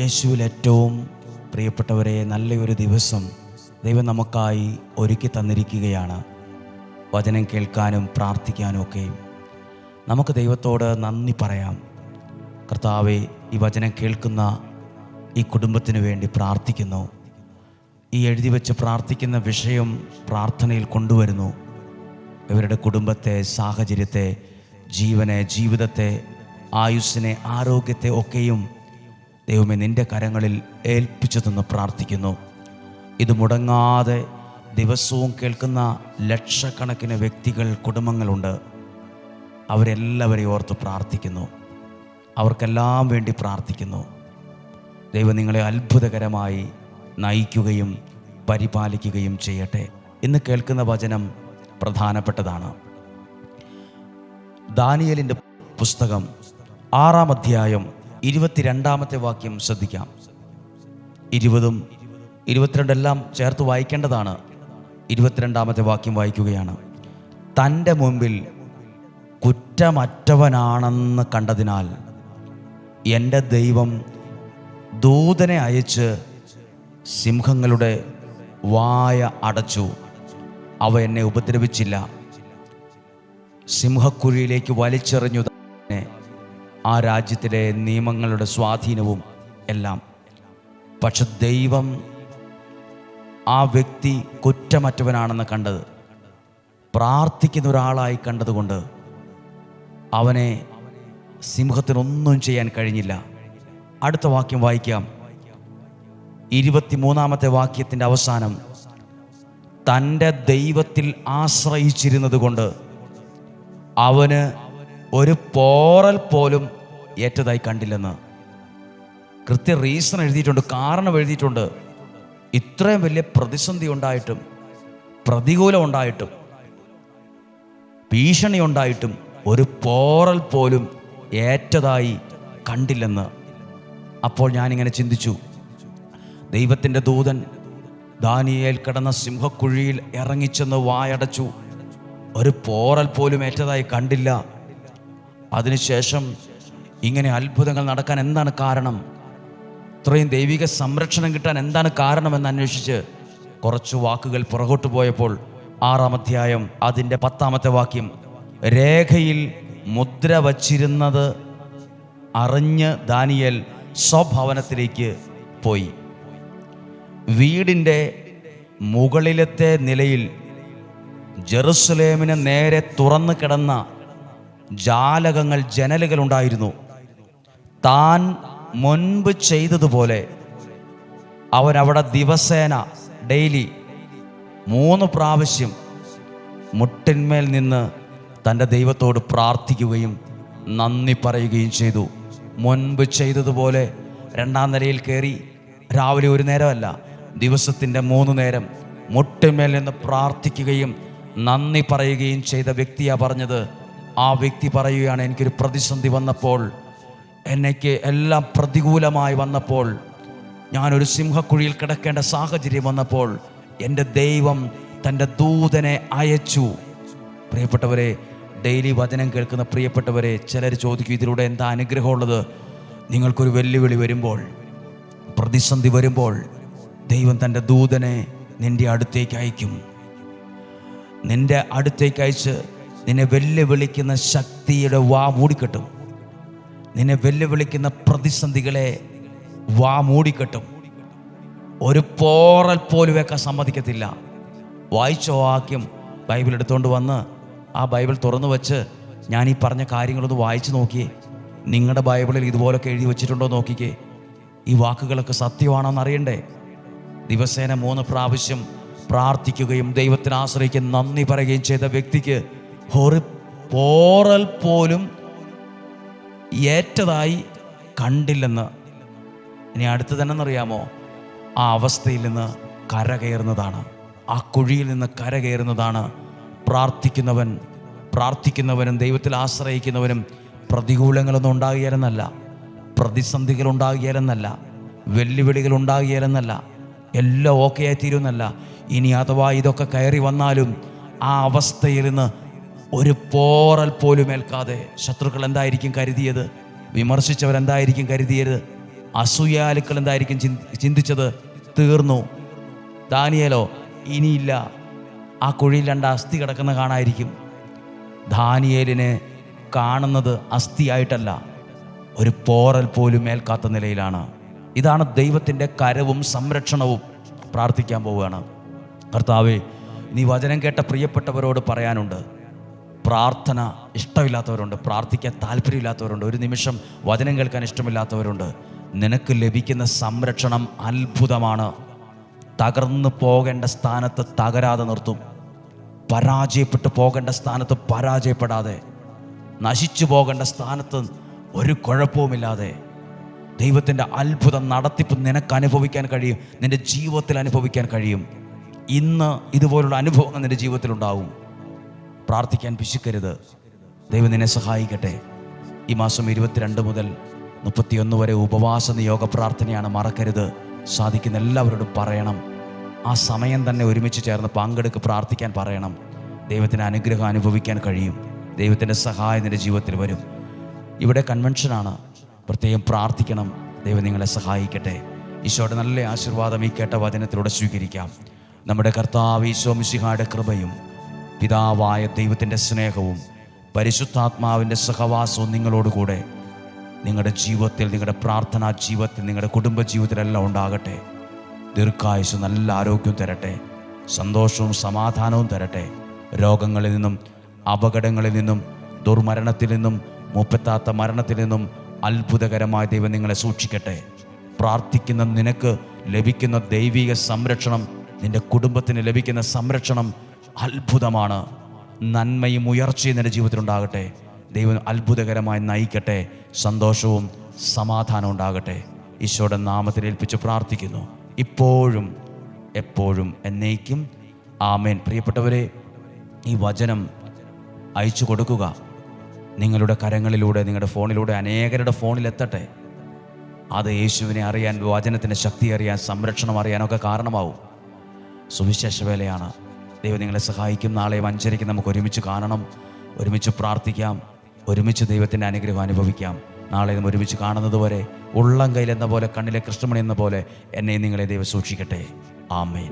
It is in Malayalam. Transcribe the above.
യേശുവിൽ ഏറ്റവും പ്രിയപ്പെട്ടവരെ നല്ലൊരു ദിവസം ദൈവം നമുക്കായി ഒരുക്കി തന്നിരിക്കുകയാണ്. വചനം കേൾക്കാനും പ്രാർത്ഥിക്കാനും ഒക്കെ നമുക്ക് ദൈവത്തോട് നന്ദി പറയാം. കർത്താവെ ഈ വചനം കേൾക്കുന്ന ഈ കുടുംബത്തിന് വേണ്ടി പ്രാർത്ഥിക്കുന്നു. ഈ എഴുതി വെച്ച് പ്രാർത്ഥിക്കുന്ന വിഷയം പ്രാർത്ഥനയിൽ കൊണ്ടുവരുന്നു. ഇവരുടെ കുടുംബത്തെ സാഹചര്യത്തെ ജീവനെ ജീവിതത്തെ ആയുസ്സിനെ ആരോഗ്യത്തെ ഒക്കെയും ദൈവമേ നിന്റെ കരങ്ങളിൽ ഏൽപ്പിച്ചു തന്ന് പ്രാർത്ഥിക്കുന്നു. ഇത് മുടങ്ങാതെ ദിവസവും കേൾക്കുന്ന ലക്ഷക്കണക്കിന് വ്യക്തികൾ കുടുംബങ്ങളുണ്ട്. അവരെല്ലാവരെയും ഓർത്ത് പ്രാർത്ഥിക്കുന്നു. അവർക്കെല്ലാം വേണ്ടി പ്രാർത്ഥിക്കുന്നു. ദൈവം നിങ്ങളെ അത്ഭുതകരമായി നയിക്കുകയും പരിപാലിക്കുകയും ചെയ്യട്ടെ. ഇന്ന് കേൾക്കുന്ന വചനം പ്രധാനപ്പെട്ടതാണ്. ദാനിയലിന്റെ പുസ്തകം ആറാം അധ്യായം ഇരുപത്തിരണ്ടാമത്തെ വാക്യം ശ്രദ്ധിക്കാം. ഇരുപതും ഇരുപത്തിരണ്ടെല്ലാം ചേർത്ത് വായിക്കേണ്ടതാണ്. ഇരുപത്തിരണ്ടാമത്തെ വാക്യം വായിക്കുകയാണ്. തന്റെ മുമ്പിൽ കുറ്റമറ്റവനാണെന്ന് കണ്ടതിനാൽ എന്റെ ദൈവം ദൂതനെ അയച്ച് സിംഹങ്ങളുടെ വായ അടച്ചു. അവ എന്നെ ഉപദ്രവിച്ചില്ല. സിംഹക്കുഴിയിലേക്ക് വലിച്ചെറിഞ്ഞു. ആ രാജ്യത്തിലെ നിയമങ്ങളുടെ സ്വാധീനവും എല്ലാം. പക്ഷെ ദൈവം ആ വ്യക്തി കുറ്റമറ്റവനാണെന്ന് കണ്ടത് പ്രാർത്ഥിക്കുന്ന ഒരാളായി കണ്ടതുകൊണ്ട് അവനെ സിംഹത്തിനൊന്നും ചെയ്യാൻ കഴിഞ്ഞില്ല. അടുത്ത വാക്യം വായിക്കാം. ഇരുപത്തിമൂന്നാമത്തെ വാക്യത്തിന്റെ അവസാനം തന്റെ ദൈവത്തിൽ ആശ്രയിച്ചിരുന്നത് കൊണ്ട് അവന് ഒരു പോറൽ പോലും ഏറ്റതായി കണ്ടില്ലെന്ന്. കൃത്യ റീസൺ എഴുതിയിട്ടുണ്ട് കാരണം എഴുതിയിട്ടുണ്ട്. ഇത്രയും വലിയ പ്രതിസന്ധി ഉണ്ടായിട്ടും പ്രതികൂലം ഉണ്ടായിട്ടും ഭീഷണി ഉണ്ടായിട്ടും ഒരു പോറൽ പോലും ഏറ്റതായി കണ്ടില്ലെന്ന്. അപ്പോൾ ഞാനിങ്ങനെ ചിന്തിച്ചു ദൈവത്തിന്റെ ദൂതൻ ദാനിയേൽ കിടന്ന സിംഹക്കുഴിയിൽ ഇറങ്ങിച്ചെന്ന് വായടച്ചു. ഒരു പോറൽ പോലും ഏറ്റതായി കണ്ടില്ല. അതിനുശേഷം ഇങ്ങനെ അത്ഭുതങ്ങൾ നടക്കാൻ എന്താണ് കാരണം? ഇത്രയും ദൈവിക സംരക്ഷണം കിട്ടാൻ എന്താണ് കാരണമെന്ന് അന്വേഷിച്ച് കുറച്ച് വാക്കുകൾ പുറകോട്ട് പോയപ്പോൾ ആറാം അധ്യായം അതിന്റെ പത്താമത്തെ വാക്യം രേഖയിൽ മുദ്ര വച്ചിരുന്നത് അറിഞ്ഞ് ദാനിയൽ സ്വഭവനത്തിലേക്ക് പോയി. വീടിന്റെ മുകളിലത്തെ നിലയിൽ ജെറുസലേമിന് നേരെ തുറന്നു കിടന്ന ജാലകങ്ങൾ ജനലുകൾ ഉണ്ടായിരുന്നു. താൻ മുൻപ് ചെയ്തതുപോലെ അവൻ അവിടെ ദിവസേന ഡെയിലി മൂന്ന് പ്രാവശ്യം മുട്ടിന്മേൽ നിന്ന് തന്റെ ദൈവത്തോട് പ്രാർത്ഥിക്കുകയും നന്ദി പറയുകയും ചെയ്തു. മുൻപ് ചെയ്തതുപോലെ രണ്ടാം നിലയിൽ കയറി രാവിലെ ഒരു നേരമല്ല ദിവസത്തിന്റെ മൂന്ന് നേരം മുട്ടിന്മേൽ നിന്ന് പ്രാർത്ഥിക്കുകയും നന്ദി പറയുകയും ചെയ്ത വ്യക്തിയാണ് പറഞ്ഞത്. ആ വ്യക്തി പറയുകയാണ് എനിക്കൊരു പ്രതിസന്ധി വന്നപ്പോൾ എനിക്ക് എല്ലാം പ്രതികൂലമായി വന്നപ്പോൾ ഞാനൊരു സിംഹക്കുഴിയിൽ കിടക്കേണ്ട സാഹചര്യം വന്നപ്പോൾ എന്റെ ദൈവം തന്റെ ദൂതനെ അയച്ചു. പ്രിയപ്പെട്ടവരെ ഡെയിലി വചനം കേൾക്കുന്ന പ്രിയപ്പെട്ടവരെ ചിലർ ചോദിക്കും ഇതിലൂടെ എന്താ അനുഗ്രഹമുള്ളത്? നിങ്ങൾക്കൊരു വെല്ലുവിളി വരുമ്പോൾ പ്രതിസന്ധി വരുമ്പോൾ ദൈവം തന്റെ ദൂതനെ നിന്റെ അടുത്തേക്ക് അയക്കും നിന്റെ അടുത്തേക്ക് അയച്ച് നിന്നെ വെല്ലുവിളിക്കുന്ന ശക്തിയുടെ വാ മൂടിക്കെട്ടും. നിന്നെ വെല്ലുവിളിക്കുന്ന പ്രതിസന്ധികളെ വാ മൂടിക്കെട്ടും. ഒരു പോറൽ പോലും വെക്കാൻ സമ്മതിക്കത്തില്ല. വായിച്ച വാക്യം ബൈബിൾ എടുത്തുകൊണ്ട് വന്ന് ആ ബൈബിൾ തുറന്നു വെച്ച് ഞാൻ ഈ പറഞ്ഞ കാര്യങ്ങളൊന്ന് വായിച്ചു നോക്കിയേ. നിങ്ങളുടെ ബൈബിളിൽ ഇതുപോലൊക്കെ എഴുതി വെച്ചിട്ടുണ്ടോ നോക്കിക്കേ. ഈ വാക്കുകളൊക്കെ സത്യമാണോന്ന് അറിയണ്ടേ? ദിവസേന മൂന്ന് പ്രാവശ്യം പ്രാർത്ഥിക്കുകയും ദൈവത്തിന് ആശ്രയിക്കുകയും നന്ദി പറയുകയും ചെയ്ത വ്യക്തിക്ക് ഒരു പോറൽ പോലും ഏറ്റതായി കണ്ടില്ലെന്ന് ഇനി അടുത്ത് തന്നെ എന്നറിയാമോ ആ അവസ്ഥയിൽ നിന്ന് കരകയറുന്നതാണ്. ആ കുഴിയിൽ നിന്ന് കരകയറുന്നതാണ്. പ്രാർത്ഥിക്കുന്നവൻ പ്രാർത്ഥിക്കുന്നവനും ദൈവത്തിൽ ആശ്രയിക്കുന്നവനും പ്രതികൂലങ്ങളൊന്നും ഉണ്ടാകിയാലെന്നല്ല പ്രതിസന്ധികൾ ഉണ്ടാകിയാലെന്നല്ല വെല്ലുവിളികൾ ഉണ്ടാകിയാലെന്നല്ല എല്ലാം ഓക്കെ ആയി തീരുമെന്നല്ല ഇനി അഥവാ ഇതൊക്കെ കയറി വന്നാലും ആ അവസ്ഥയിൽ നിന്ന് ഒരു പോറൽ പോലും ഏൽക്കാതെ ശത്രുക്കൾ എന്തായിരിക്കും കരുതിയത്? വിമർശിച്ചവരെന്തായിരിക്കും കരുതിയത്? അസൂയാലുക്കൾ എന്തായിരിക്കും ചിന്തി- ചിന്തിച്ചത്? തീർന്നു. ദാനിയലോ ഇനിയില്ല. ആ കുഴിയിൽ രണ്ട് അസ്ഥി കിടക്കുന്ന കാണായിരിക്കും. ദാനിയേലിനെ കാണുന്നത് അസ്ഥിയായിട്ടല്ല ഒരു പോറൽ പോലും ഏൽക്കാത്ത നിലയിലാണ്. ഇതാണ് ദൈവത്തിന്റെ കരവും സംരക്ഷണവും. പ്രാർത്ഥിക്കാൻ പോവുകയാണ്. കർത്താവേ നീ വചനം കേട്ട പ്രിയപ്പെട്ടവരോട് പറയാനുണ്ട്. പ്രാർത്ഥന ഇഷ്ടമില്ലാത്തവരുണ്ട് പ്രാർത്ഥിക്കാൻ താല്പര്യമില്ലാത്തവരുണ്ട് ഒരു നിമിഷം വചനം കേൾക്കാൻ ഇഷ്ടമില്ലാത്തവരുണ്ട്. നിനക്ക് ലഭിക്കുന്ന സംരക്ഷണം അത്ഭുതമാണ്. തകർന്നു പോകേണ്ട സ്ഥാനത്ത് തകരാതെ നിർത്തും. പരാജയപ്പെട്ടു പോകേണ്ട സ്ഥാനത്ത് പരാജയപ്പെടാതെ. നശിച്ചു പോകേണ്ട സ്ഥാനത്ത് ഒരു കുഴപ്പവുമില്ലാതെ. ദൈവത്തിന്റെ അത്ഭുതം നടത്തിപ്പ് നിനക്ക് അനുഭവിക്കാൻ കഴിയും നിന്റെ ജീവിതത്തിൽ അനുഭവിക്കാൻ കഴിയും. ഇന്ന് ഇതുപോലുള്ള അനുഭവങ്ങൾ നിന്റെ ജീവിതത്തിലുണ്ടാവും. പ്രാർത്ഥിക്കാൻ പിശുക്കരുത് ദൈവം നിന്നെ സഹായിക്കട്ടെ. ഈ മാസം ഇരുപത്തിരണ്ട് മുതൽ മുപ്പത്തിയൊന്ന് വരെ ഉപവാസ നിയോഗ പ്രാർത്ഥനയാണ് മറക്കരുത്. സാധിക്കുന്ന എല്ലാവരോടും പറയണം. ആ സമയം തന്നെ ഒരുമിച്ച് ചേർന്ന് പങ്കെടുക്ക് പ്രാർത്ഥിക്കാൻ പറയണം. ദൈവത്തിന് അനുഗ്രഹം അനുഭവിക്കാൻ കഴിയും. ദൈവത്തിന്റെ സഹായം നിന്റെ ജീവിതത്തിൽ വരും. ഇവിടെ കൺവെൻഷനാണ്. പ്രത്യേകം പ്രാർത്ഥിക്കണം. ദൈവം നിങ്ങളെ സഹായിക്കട്ടെ. ഈശോയുടെ നല്ല ആശീർവാദം ഈ കേട്ട വചനത്തിലൂടെ സ്വീകരിക്കാം. നമ്മുടെ കർത്താവ് ഈശോ മിശിഹായുടെ കൃപയും പിതാവായ ദൈവത്തിന്റെ സ്നേഹവും പരിശുദ്ധാത്മാവിന്റെ സഹവാസവും നിങ്ങളോടുകൂടെ. നിങ്ങളുടെ ജീവിതത്തിൽ നിങ്ങളുടെ പ്രാർത്ഥനാ ജീവിതത്തിൽ നിങ്ങളുടെ കുടുംബ ജീവിതത്തിലെല്ലാം ഉണ്ടാകട്ടെ. ദീർഘായുസ് നല്ല ആരോഗ്യവും തരട്ടെ. സന്തോഷവും സമാധാനവും തരട്ടെ. രോഗങ്ങളിൽ നിന്നും അപകടങ്ങളിൽ നിന്നും ദുർമരണത്തിൽ നിന്നും മുപ്പത്താത്ത മരണത്തിൽ നിന്നും അത്ഭുതകരമായ ദൈവം നിങ്ങളെ സൂക്ഷിക്കട്ടെ. പ്രാർത്ഥിക്കുന്ന നിനക്ക് ലഭിക്കുന്ന ദൈവിക സംരക്ഷണം നിന്റെ കുടുംബത്തിന് ലഭിക്കുന്ന സംരക്ഷണം അത്ഭുതമാണ്. നന്മയും ഉയർച്ചയും എന്റെ ജീവിതത്തിൽ ഉണ്ടാകട്ടെ ദൈവം അത്ഭുതകരമായി നയിക്കട്ടെ. സന്തോഷവും സമാധാനവും ഉണ്ടാകട്ടെ. ഈശോയുടെ നാമത്തിൽ ഏൽപ്പിച്ച് പ്രാർത്ഥിക്കുന്നു. ഇപ്പോഴും എപ്പോഴും എന്നേക്കും. ആമേൻ. പ്രിയപ്പെട്ടവരെ ഈ വചനം അയച്ചു കൊടുക്കുക. നിങ്ങളുടെ കരങ്ങളിലൂടെ നിങ്ങളുടെ ഫോണിലൂടെ അനേകരുടെ ഫോണിലെത്തട്ടെ അത് യേശുവിനെ അറിയാൻ വചനത്തിന്റെ ശക്തി അറിയാൻ സംരക്ഷണം അറിയാനൊക്കെ കാരണമാവും. സുവിശേഷ വേലയാണ്. ദൈവം നിങ്ങളെ സഹായിക്കും. നാളെ വഞ്ചരയ്ക്ക് നമുക്ക് ഒരുമിച്ച് കാണണം. ഒരുമിച്ച് പ്രാർത്ഥിക്കാം. ഒരുമിച്ച് ദൈവത്തിന്റെ അനുഗ്രഹം അനുഭവിക്കാം. നാളെ നമ്മൾ ഒരുമിച്ച് കാണുന്നത് വരെ ഉള്ളം കയ്യിൽ എന്ന പോലെ കണ്ണിലെ കൃഷ്ണമണി എന്ന പോലെ എന്നെ നിങ്ങളെ ദൈവം സൂക്ഷിക്കട്ടെ. ആമേൻ.